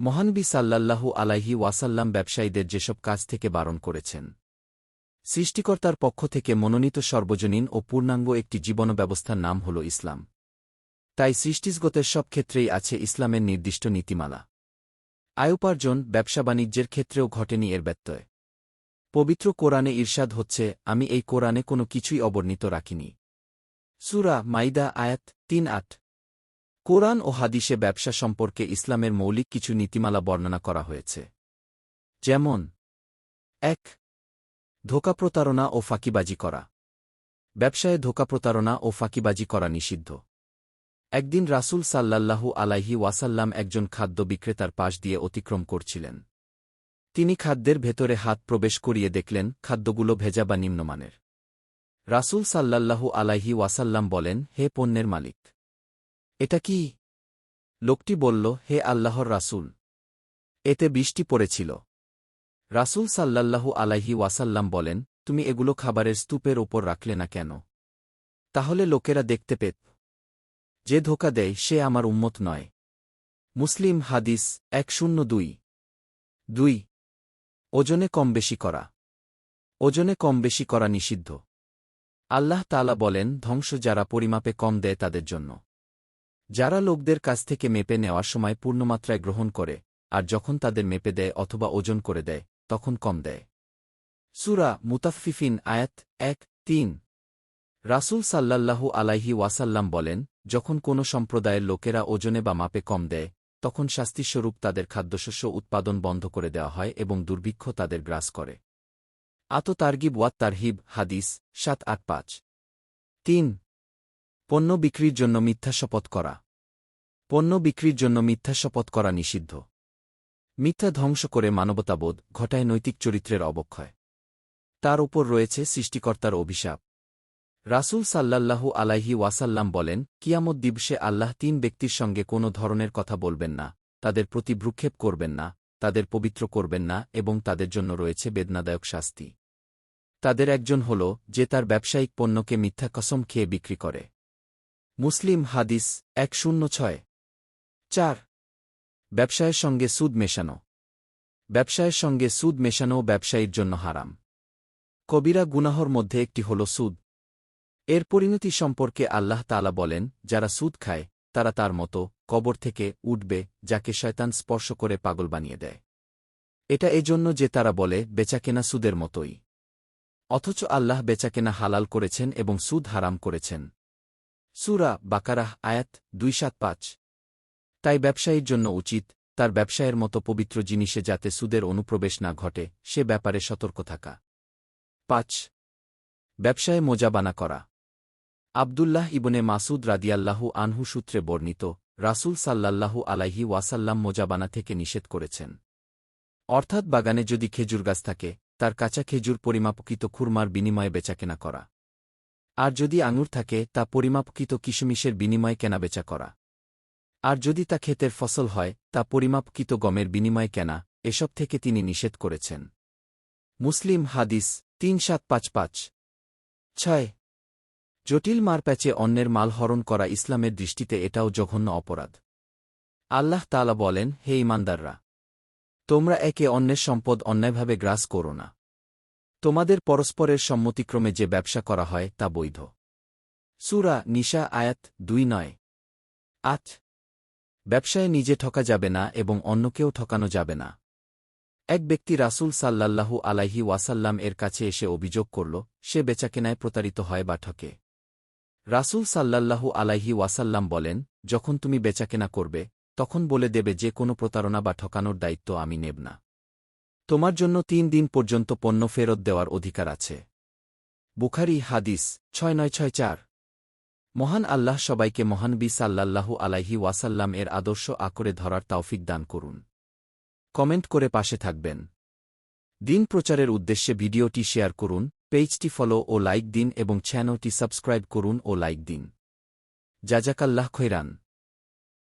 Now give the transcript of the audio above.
মহানবী সাল্লাল্লাহু আলাইহি ওয়াসাল্লাম ব্যবসায়ীদের যেসব কাজ থেকে বারণ করেছেন। সৃষ্টিকর্তার পক্ষ থেকে মনোনীত সর্বজনীন ও পূর্ণাঙ্গ একটি জীবন ব্যবস্থার নাম হল ইসলাম। তাই সৃষ্টিসগতের সব ক্ষেত্রেই আছে ইসলামের নির্দিষ্ট নীতিমালা। আয়োপার্জন ব্যবসা বাণিজ্যের ক্ষেত্রেও ঘটেনি এর ব্যত্যয়। পবিত্র কোরআনে ঈর্ষাদ হচ্ছে, আমি এই কোরআনে কোনো কিছুই অবর্ণিত রাখিনি। সুরা মাইদা আয়াত তিন আট। কোরআন ও হাদিসে ব্যবসা সম্পর্কে ইসলামের মৌলিক কিছু নীতিমালা বর্ণনা করা হয়েছে। যেমন, এক, ধোকা প্রতারণা ও ফাঁকিবাজি করা। ব্যবসায়ে ধোকা প্রতারণা ও ফাঁকিবাজি করা নিষিদ্ধ। একদিন রাসূল সাল্লাল্লাহু আলাইহি ওয়াসাল্লাম একজন খাদ্য বিক্রেতার পাশ দিয়ে অতিক্রম করছিলেন। তিনি খাদ্যের ভেতরে হাত প্রবেশ করিয়ে দেখলেন, খাদ্যগুলো ভেজা বা নিম্নমানের। রাসূল সাল্লাল্লাহু আলাইহি ওয়াসাল্লাম বলেন, হে পণ্যের মালিক এটা কি? লোকটি বলল, হে আল্লাহর রাসূল। এতে বৃষ্টি পড়েছিল। রাসূল সাল্লাল্লাহু আলাইহি ওয়াসাল্লাম বলেন, তুমি এগুলো খাবারের স্তূপের ওপর রাখলে না কেন? তাহলে লোকেরা দেখতে পেত। যে ধোকা দেয়, সে আমার উম্মত নয়। মুসলিম হাদিস এক শূন্য দুই। দুই। ওজনে কম বেশি করা। ওজনে কম বেশি করা নিষিদ্ধ। আল্লাহ তালা বলেন, ধ্বংস যারা পরিমাপে কম দেয় তাদের জন্য। যারা লোকদের কাছ থেকে মেপে নেওয়ার সময় পূর্ণমাত্রায় গ্রহণ করে, আর যখন তাদের মেপে দেয় অথবা ওজন করে দেয়, তখন কম দেয়। সুরা মুতাফিফিন আয়াত এক, তিন। রাসূল সাল্লাল্লাহু আলাইহি ওয়াসাল্লাম বলেন, যখন কোনো সম্প্রদায়ের লোকেরা ওজনে বা মাপে কম দেয়, তখন শাস্তিস্বরূপ তাদের খাদ্যশস্য উৎপাদন বন্ধ করে দেওয়া হয় এবং দুর্ভিক্ষ তাদের গ্রাস করে। আত তার্গিব ওয়াত তারহিব, হাদিস সাত আট পাঁচ। তিন। পণ্য বিক্রির জন্য মিথ্যা শপথ করা। পণ্য বিক্রির জন্য মিথ্যা শপথ করা নিষিদ্ধ। মিথ্যা ধ্বংস করে মানবতাবোধ ঘটায় নৈতিক চরিত্রের অবক্ষয়। তার উপর রয়েছে সৃষ্টিকর্তার অভিশাপ। রাসূল সাল্লাল্লাহু আলাইহি ওয়াসাল্লাম বলেন, কিয়ামত দিবসে আল্লাহ তিন ব্যক্তির সঙ্গে কোনো ধরনের কথা বলবেন না, তাদের প্রতি ভ্রুক্ষেপ করবেন না, তাদের পবিত্র করবেন না এবং তাদের জন্য রয়েছে বেদনাদায়ক শাস্তি। তাদের একজন হল, যে তার ব্যবসায়িক পণ্যকে মিথ্যা কসম খেয়ে বিক্রি করে। মুসলিম হাদিস এক শূন্য ছয়। চার। ব্যবসায়ের সঙ্গে সুদ মেশানো। ব্যবসায়ের সঙ্গে সুদ মেশানো ব্যবসায়ীর জন্য হারাম। কবিরা গুনাহর মধ্যে একটি হল সুদ। এর পরিণতি সম্পর্কে আল্লাহ তালা বলেন, যারা সুদ খায়, তারা তার মতো কবর থেকে উঠবে, যাকে শয়তান স্পর্শ করে পাগল বানিয়ে দেয়। এটা এজন্য যে তারা বলে, বেচাকেনা সুদের মতোই। অথচ আল্লাহ বেচাকেনা হালাল করেছেন এবং সুদ হারাম করেছেন। সুরা বাকারাহ আয়াত দুই সাত পাঁচ। তাই ব্যবসায়ীর জন্য উচিত তার ব্যবসায়ের মতো পবিত্র জিনিসে যাতে সুদের অনুপ্রবেশ না ঘটে, সে ব্যাপারে সতর্ক থাকা। পাঁচ। ব্যবসায়ে মোজাবানা করা। আবদুল্লাহ ইবনে মাসুদ রাদিয়াল্লাহু আনহু সূত্রে বর্ণিত, রাসূল সাল্লাল্লাহু আলাইহি ওয়াসাল্লাম মোজাবানা থেকে নিষেধ করেছেন। অর্থাৎ বাগানে যদি খেজুর গাছ থাকে, তার কাঁচা খেজুর পরিমাপকৃত খুরমার বিনিময়ে বেচাকেনা করা। আর যদি আঙুর থাকে, তা পরিমাপকৃত কিশমিশের বিনিময়ে কেনাবেচা করা। আর যদি তা ক্ষেতের ফসল হয়, তা পরিমাপকৃত গমের বিনিময়ে কেনা, এসব থেকে তিনি নিষেধ করেছেন। মুসলিম হাদিস, তিন সাত পাঁচ পাঁচ। ছয়। জটিল মারপ্যাচে অন্যের মাল হরণ করা ইসলামের দৃষ্টিতে এটাও জঘন্য অপরাধ। আল্লাহ তালা বলেন, হে ইমানদাররা তোমরা একে অন্যের সম্পদ অন্যায়ভাবে গ্রাস করো না। তোমাদের পরস্পরের সম্মতিক্রমে যে ব্যবসা করা হয় তা বৈধ। সুরা নিশা আয়াত দুই নয়। আট। ব্যবসায় নিজে ঠকা যাবে না এবং অন্যকেও ঠকানো যাবে না। এক ব্যক্তি রাসূল সাল্লাল্লাহু আলাইহি ওয়াসাল্লাম এর কাছে এসে অভিযোগ করল, সে বেচাকেনায় প্রতারিত হয় বা ঠকে। রাসূল সাল্লাল্লাহু আলাইহি ওয়াসাল্লাম বলেন, যখন তুমি বেচাকেনা করবে, তখন বলে দেবে যে কোনো প্রতারণা বা ঠকানোর দায়িত্ব আমি নেব না। তোমার জন্য তিন দিন পর্যন্ত পণ্য ফেরত দেওয়ার অধিকার আছে। বুখারি হাদিস, ছয় নয় ছয় চার। মহান আল্লাহ সবাইকে মহানবী সাল্লাল্লাহু আলাইহি ওয়াসাল্লাম এর আদর্শ আকরে ধরার তাওফিক দান করুন। কমেন্ট করে পাশে থাকবেন। দিন প্রচারের উদ্দেশ্যে ভিডিওটি শেয়ার করুন, পেজটি ফলো ও লাইক দিন এবং চ্যানেলটি সাবস্ক্রাইব করুন ও লাইক দিন। জাজাকাল্লাহ খৈরান।